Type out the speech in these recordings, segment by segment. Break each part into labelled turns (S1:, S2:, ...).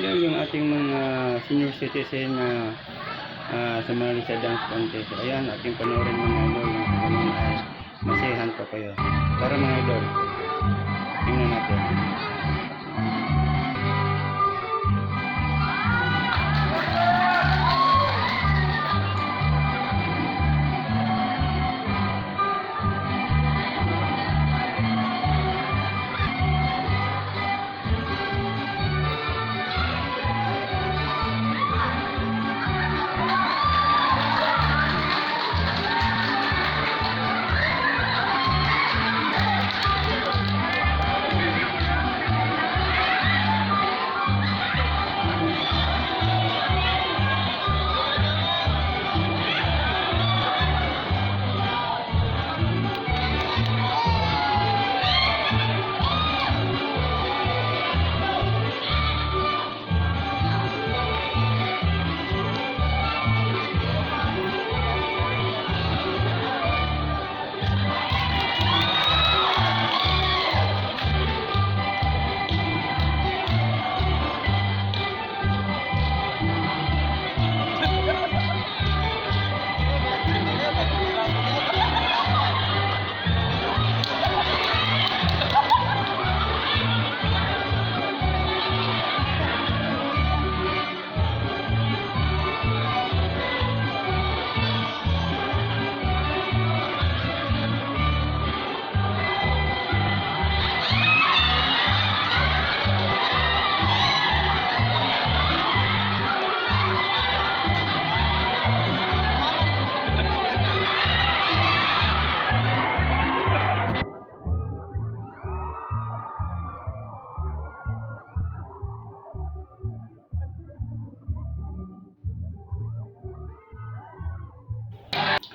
S1: lang yung ating mga senior citizen na uh, sumali sa dance contest. Ayan, ating panoorin mga idol yung kanilang uh, pa kayo. Para mga idol, tingnan natin.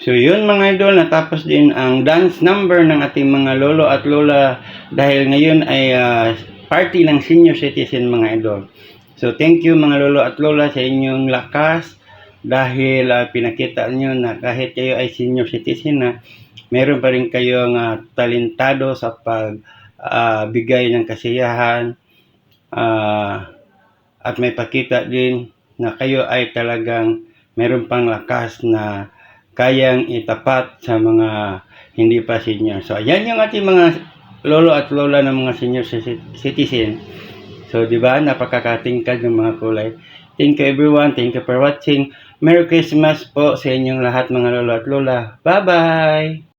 S1: So yun mga idol, natapos din ang dance number ng ating mga lolo at lola dahil ngayon ay ah, party ng senior citizen mga idol. So thank you mga lolo at lola sa inyong lakas dahil ah, pinakita nyo na kahit kayo ay senior citizen na meron pa rin kayong ah, talentado sa pagbigay ng kasiyahan ah, at may pakita din na kayo ay talagang meron pang lakas na kayang itapat sa mga hindi pa senior. So, ayan yung ating mga lolo at lola ng mga senior ci- citizen. So, di ba, napakakatingkad ng mga kulay. Thank you everyone. Thank you for watching. Merry Christmas po sa inyong lahat mga lolo at lola. Bye-bye!